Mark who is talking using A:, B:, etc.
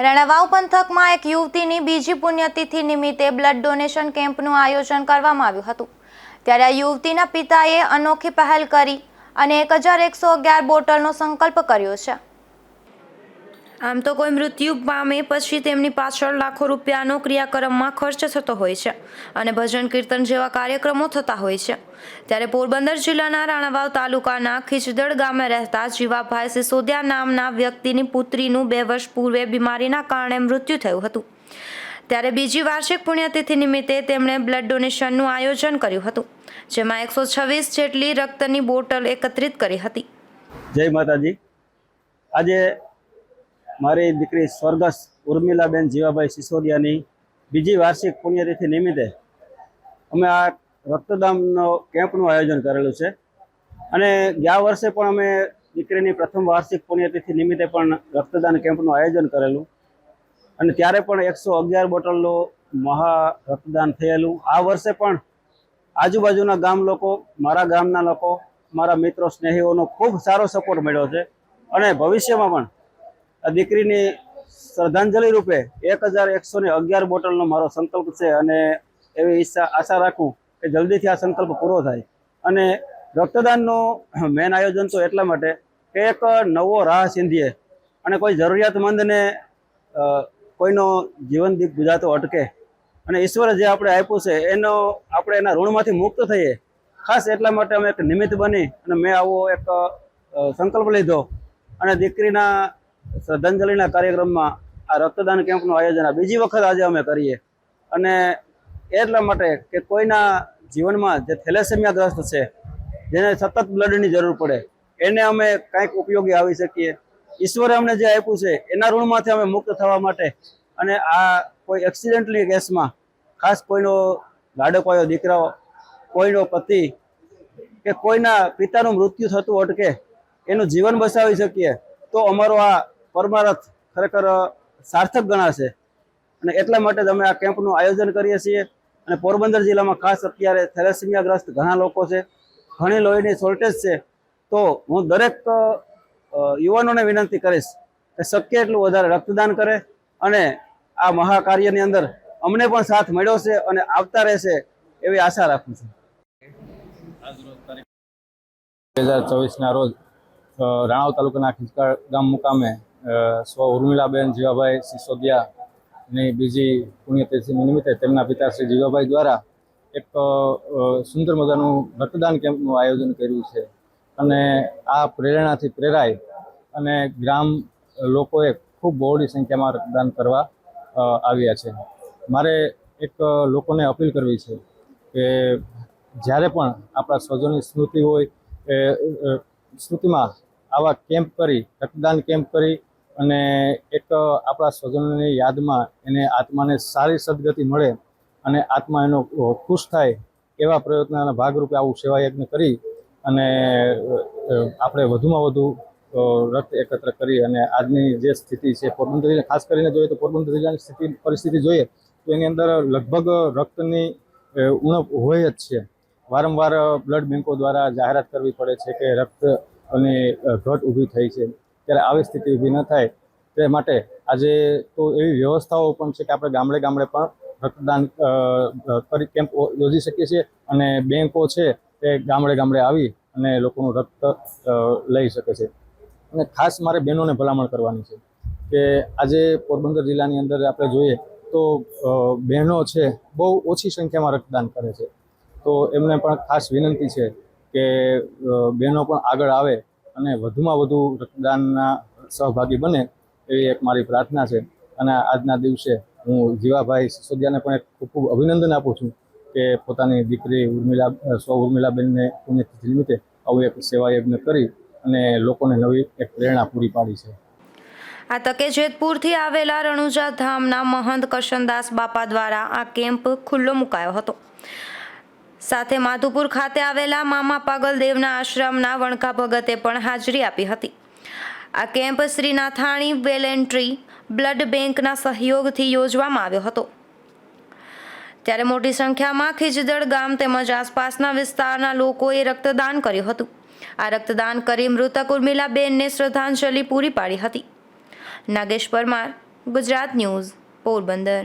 A: રણવાવ પંથકમાં એક યુવતીની બીજી પુણ્યતિથિ નિમિત્તે બ્લડ ડોનેશન કેમ્પનું આયોજન કરવામાં આવ્યું હતું. ત્યારે આ યુવતીના પિતાએ અનોખી પહેલ કરી અને એક હજાર એકસો અગિયાર બોટલનો સંકલ્પ કર્યો છે. આમ તો કોઈ મૃત્યુ પામે પછી તેમની પાછળ લાખો રૂપિયાનો ક્રિયાક્રમમાં ખર્ચ થતો હોય છે અને ભજન કીર્તન જેવા કાર્યક્રમો થતા હોય છે. ત્યારે પોરબંદર જિલ્લાના રાણાવાવ તાલુકાના ખીચદડ ગામે રહેતા જીવાભાઈ સિસોદિયા નામના વ્યક્તિની પુત્રીનું બે વર્ષ પૂર્વે બીમારીના કારણે મૃત્યુ થયું હતું. ત્યારે બીજી વાર્ષિક પુણ્યતિથિ નિમિત્તે તેમણે બ્લડ ડોનેશનનું આયોજન કર્યું હતું, જેમાં એકસો છવ્વીસ જેટલી રક્તની બોટલ એકત્રિત કરી હતી.
B: જય માતાજી. આજે મારી દીકરી સ્વર્ગસ્થ ઉર્મિલાબેન જીવાભાઈ સિસોદિયાની બીજી વાર્ષિક પુણ્યતિથિ નિમિત્તે અમે આ રક્તદાનનો કેમ્પનું આયોજન કરેલું છે. અને ગયા વર્ષે પણ અમે દીકરીની પ્રથમ વાર્ષિક પુણ્યતિથિ નિમિત્તે પણ રક્તદાન કેમ્પનું આયોજન કરેલું. અને ત્યારે પણ એકસો અગિયાર બોટલનું મહા રક્તદાન થયેલું. આ વર્ષે પણ આજુબાજુના ગામ લોકો, મારા ગામના લોકો, મારા મિત્રો, સ્નેહીઓનો ખૂબ સારો સપોર્ટ મળ્યો છે. અને ભવિષ્યમાં પણ આ દીકરીની શ્રદ્ધાંજલિ રૂપે એક હજાર એકસો ને અગિયાર બોટલનો મારો સંકલ્પ છે અને એવી ઈચ્છા, આશા રાખું કે જલ્દીથી આ સંકલ્પ પૂરો થાય. અને રક્તદાનનું મેન આયોજન તો એટલા માટે કે એક નવો રાહ સિંધીએ અને કોઈ જરૂરિયાતમંદને કોઈનો જીવન દીપ ગુજાતો અટકે. અને ઈશ્વરે જે આપણે આપ્યું છે, એનો આપણે એના ઋણમાંથી મુક્ત થઈએ. ખાસ એટલા માટે અમે એક નિમિત્ત બની અને મેં આવો એક સંકલ્પ લીધો. અને દીકરીના શ્રદ્ધાંજલિના કાર્યક્રમમાં આ રક્તદાન કેમ્પનું આયોજન બીજી વખત આજે અમે કરીએ. અને એટલા માટે કે કોઈના જીવનમાં જે થેલેસેમિયાગ્રસ્ત છે, જેને સતત બ્લડની જરૂર પડે, એને અમે કંઈક ઉપયોગી આવી શકીએ. ઈશ્વરે અમને જે આપ્યું છે, એના ઋણમાંથી અમે મુક્ત થવા માટે અને આ કોઈ એક્સિડન્ટલી કેસમાં ખાસ કોઈનો લાડકવાયો દીકરાઓ, કોઈનો પતિ કે કોઈના પિતાનું મૃત્યુ થતું અટકે, એનું જીવન બચાવી શકીએ, તો અમારો આ પરમારથ ખરેખર સાર્થક ગણાશે. અને એટલા માટે જ અમે આ કેમ્પનું આયોજન કરીએ છીએ. અને પોરબંદર જિલ્લામાં ખાસ અત્યારે થેલેસેમિયાગ્રસ્ત ઘણા લોકો છે. ઘણી લોહીની શોર્ટેજ છે. તો હું દરેક યુવાનોને વિનંતી કરીશ કે શક્ય એટલું વધારે રક્તદાન કરે અને આ મહાકાર્યની અંદર અમને પણ સાથ મળ્યો છે અને આવતા રહેશે એવી આશા રાખું છું.
C: બે હજાર ચોવીસના રોજ રાણાવ તાલુકાના ખીચકા ગામ મુકામે સ્વ ઉર્મિલાબેન જીવાભાઈ સિસોદિયાની બીજી પુણ્યતિથિ નિમિત્તે તેમના પિતા શ્રી જીવાભાઈ દ્વારા એક સુંદર મજાનું રક્તદાન કેમ્પનું આયોજન કર્યું છે. અને આ પ્રેરણાથી પ્રેરાય અને ગ્રામ લોકોએ ખૂબ બહોળી સંખ્યામાં રક્તદાન કરવા આવ્યા છે. મારે એક લોકોને અપીલ કરવી છે કે જ્યારે પણ આપણા સ્વજનની સ્મૃતિ હોય, એ સ્મૃતિમાં આવા કેમ્પ કરી, રક્તદાન કેમ્પ કરી અને એક આપણા સ્વજનોની યાદમાં એને આત્માને સારી સદગતિ મળે અને આત્મા એનો ખુશ થાય એવા પ્રયત્નના ભાગરૂપે આવું સેવા કરી અને આપણે વધુમાં વધુ રક્ત એકત્ર કરી અને આજની જે સ્થિતિ છે, પોરબંદર ખાસ કરીને જોઈએ તો પોરબંદર જિલ્લાની સ્થિતિ, પરિસ્થિતિ જોઈએ તો એની અંદર લગભગ રક્તની ઉણપ હોય જ છે. વારંવાર બ્લડ બેંકો દ્વારા જાહેરાત કરવી પડે છે કે રક્ત અને ઘટ ઊભી થઈ છે. ત્યારે આવી સ્થિતિ ઊભી ન થાય. તે માટે આજે તો એવી વ્યવસ્થાઓ પણ છે કે આપણે ગામડે ગામડે પણ રક્તદાન કરી કેમ્પ યોજી શકીએ છીએ અને બેંકો છે તે ગામડે ગામડે આવી અને લોકોનું રક્ત લઈ શકે છે. અને ખાસ મારે બહેનોને ભલામણ કરવાની છે કે આજે પોરબંદર જિલ્લાની અંદર આપણે જોઈએ તો બહેનો છે બહુ ઓછી સંખ્યામાં રક્તદાન કરે છે. તો એમને પણ ખાસ વિનંતી છે કે બહેનો પણ આગળ આવે અને વધુમાં વધુ રક્તદાનના સહભાગી બને એવી એક મારી પ્રાર્થના છે. અને આજના દિવસે હું જીવાભાઈ સિસોદિયાને પણ ખૂબ ખૂબ અભિનંદન આપું છું કે પોતાની દીકરી ઉર્મિલા સ્વ ઉર્મિલાબેનને પુણ્યતિથિ નિમિત્તે આવું એક સેવા યજ્ઞ કરી અને લોકોને નવી એક પ્રેરણા પૂરી પાડી છે.
A: આ તકે જેતપુરથી આવેલા રણુજા ધામના મહંત કરશનદાસ બાપા દ્વારા આ કેમ્પ ખુલ્લો મુકાયો હતો. સાથે માધુપુર ખાતે આવેલા મામા પાગલ દેવના આશ્રમના વણકા ભગતે પણ હાજરી આપી હતી. આ camp Shri Nathani voluntary blood બેંકના સહયોગથી યોજવામાં આવ્યો હતો. ત્યારે મોટી સંખ્યામાં ખીજદળ ગામ તેમજ આસપાસના વિસ્તારના લોકોએ રક્તદાન કર્યું હતું. આ રક્તદાન કરી મૃતક ઉર્મિલાબેનને શ્રદ્ધાંજલિ પૂરી પાડી હતી. નાગેશ પરમાર, ગુજરાત ન્યૂઝ, પોરબંદર.